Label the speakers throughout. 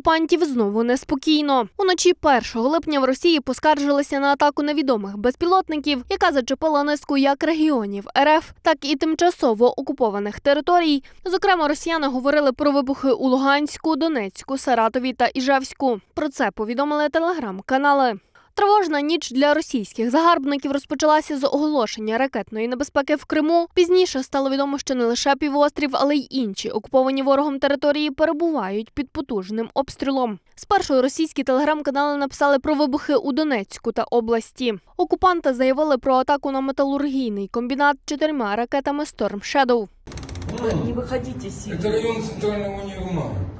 Speaker 1: окупантів знову неспокійно. Уночі 1 липня в Росії поскаржилися на атаку невідомих безпілотників, яка зачепила низку як регіонів РФ, так і тимчасово окупованих територій. Зокрема, росіяни говорили про вибухи у Луганську, Донецьку, Саратові та Іжевську. Про це повідомили телеграм-канали. Тривожна ніч для російських загарбників розпочалася з оголошення ракетної небезпеки в Криму. Пізніше стало відомо, що не лише півострів, але й інші окуповані ворогом території перебувають під потужним обстрілом. Спершу російські телеграм-канали написали про вибухи у Донецьку та області. Окупанти заявили про атаку на металургійний комбінат чотирма ракетами Storm Shadow.
Speaker 2: Не выходите сильно.
Speaker 3: Это район центрального универмага.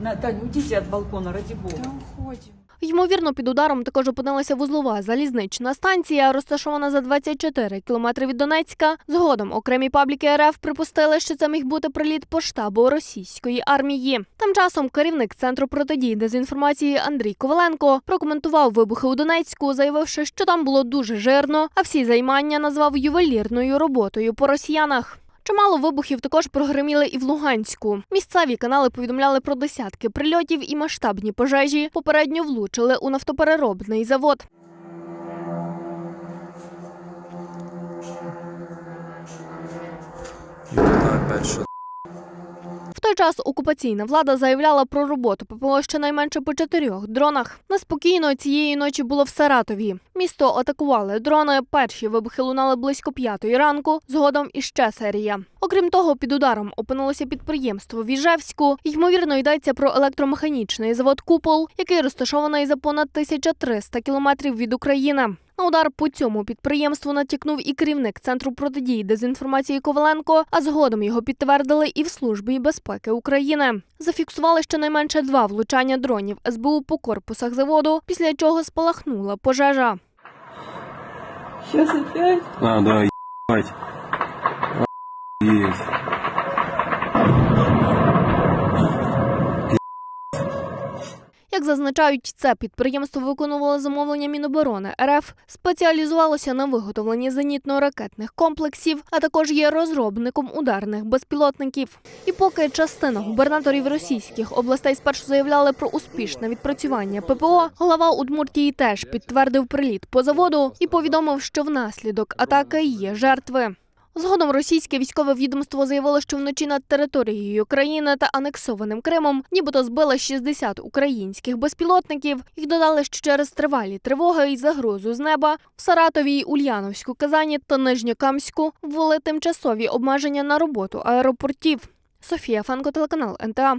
Speaker 2: На, Тань, уйдите от балкона, ради бога.
Speaker 4: Уходим.
Speaker 1: Ймовірно, під ударом також опинилася вузлова залізнична станція, розташована за 24 кілометри від Донецька. Згодом окремі пабліки РФ припустили, що це міг бути приліт по штабу російської армії. Тим часом керівник центру протидії дезінформації Андрій Коваленко прокоментував вибухи у Донецьку, заявивши, що там було дуже жирно, а всі займання назвав ювелірною роботою по росіянах. Чимало вибухів також прогреміли і в Луганську. Місцеві канали повідомляли про десятки прильотів і масштабні пожежі. Попередньо влучили у нафтопереробний завод. В той час окупаційна влада заявляла про роботу ППО щонайменше по чотирьох дронах. Неспокійно цієї ночі було в Саратові. Місто атакували дрони. Перші вибухи лунали близько п'ятої ранку. Згодом іще серія. Окрім того, під ударом опинилося підприємство в Іжевську. Ймовірно, йдеться про електромеханічний завод Купол, який розташований за понад 1300 кілометрів від України. На удар по цьому підприємству натякнув і керівник центру протидії дезінформації Коваленко, а згодом його підтвердили і в службі безпеки України. Зафіксували щонайменше два влучання дронів СБУ по корпусах заводу, після чого спалахнула пожежа.
Speaker 2: Сейчас опять.
Speaker 5: А, да, ебать.
Speaker 1: Зазначають, це підприємство виконувало замовлення Міноборони РФ, спеціалізувалося на виготовленні зенітно-ракетних комплексів, а також є розробником ударних безпілотників. І поки частина губернаторів російських областей спершу заявляли про успішне відпрацювання ППО, голова Удмуртії теж підтвердив приліт по заводу і повідомив, що внаслідок атаки є жертви. Згодом російське військове відомство заявило, що вночі над територією країни та анексованим Кримом нібито збили 60 українських безпілотників. Їх додали, що через тривалі тривоги і загрозу з неба в Саратові, Ульяновську, Казані та Нижньокамську ввели тимчасові обмеження на роботу аеропортів. Софія Фанко, телеканал НТА.